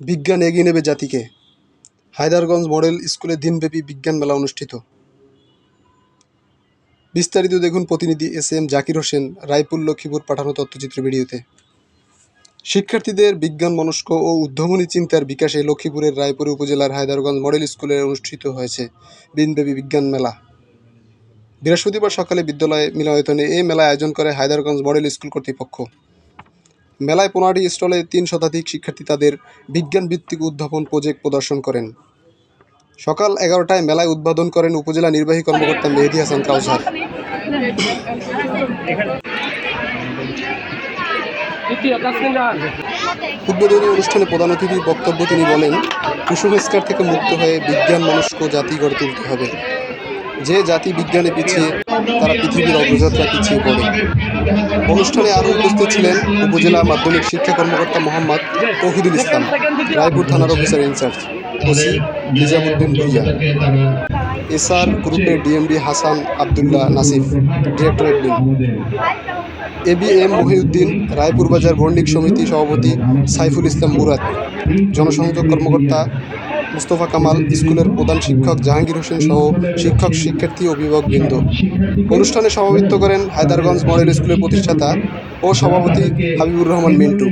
বিজ্ঞান এগিয়ে নেবে জাতিকে। হায়দারগঞ্জ মডেল স্কুলে দিনব্যাপী বিজ্ঞান মেলা অনুষ্ঠিত। বিস্তারিত দেখুন প্রতিনিধি এস এম জাকির হোসেন, রায়পুর লক্ষ্মীপুর পাঠানো তথ্যচিত্র ভিডিওতে। শিক্ষার্থীদের বিজ্ঞান মনস্ক ও উদ্ভাবনী চিন্তার বিকাশে লক্ষ্মীপুরের রায়পুর উপজেলার হায়দারগঞ্জ মডেল স্কুলে অনুষ্ঠিত হয়েছে দিনব্যাপী বিজ্ঞান মেলা। বৃহস্পতিবার সকালে বিদ্যালয় মিলনায়তনে এই মেলা আয়োজন করে হায়দারগঞ্জ মডেল স্কুল কর্তৃপক্ষ। মেলায় পনেরোটি স্টলে তিন শতাধিক শিক্ষার্থী তাদের বিজ্ঞান ভিত্তিক উদ্ভাবন প্রজেক্ট প্রদর্শন করেন। সকাল এগারোটায় মেলায় উদ্বোধন করেন উপজেলা নির্বাহী কর্মকর্তা মেহেদি হাসান কাউসার। উদ্বোধনী অনুষ্ঠানে প্রধান অতিথির বক্তব্য তিনি বলেন, কুসংস্কার থেকে মুক্ত হয়ে বিজ্ঞান মনস্ক জাতি গড়ে তুলতে হবে। যে জাতি বিজ্ঞানে পিছিয়ে, তারা পৃথিবীর অগ্রযাত্রা পিছিয়ে পড়ে। অনুষ্ঠানে আরও উপস্থিত ছিলেন উপজেলা মাধ্যমিক শিক্ষা কর্মকর্তা মোহাম্মদ তৌহিদুল ইসলাম, রায়পুর থানার officer in charge, OC Nizamuddin Bhuiyan, SR গ্রুপের DMD Hasan Abdullah Nasif director admin A B M Mohiuddin, Raipur বাজার বণিক সমিতি সভাপতি সাইফুল ইসলাম মুরাদ, জনসংযোগ কর্মকর্তা মুস্তফা কামাল স্কুলের প্রধান শিক্ষক জাহাঙ্গীর হোসেন সহ শিক্ষক, শিক্ষার্থী, অভিভাবক অভিভাবকবৃন্দ অনুষ্ঠানে সভাপতিত্ব করেন হায়দারগঞ্জ মডেল স্কুলের প্রতিষ্ঠাতা ও সভাপতি হাবিবুর রহমান মিন্টু।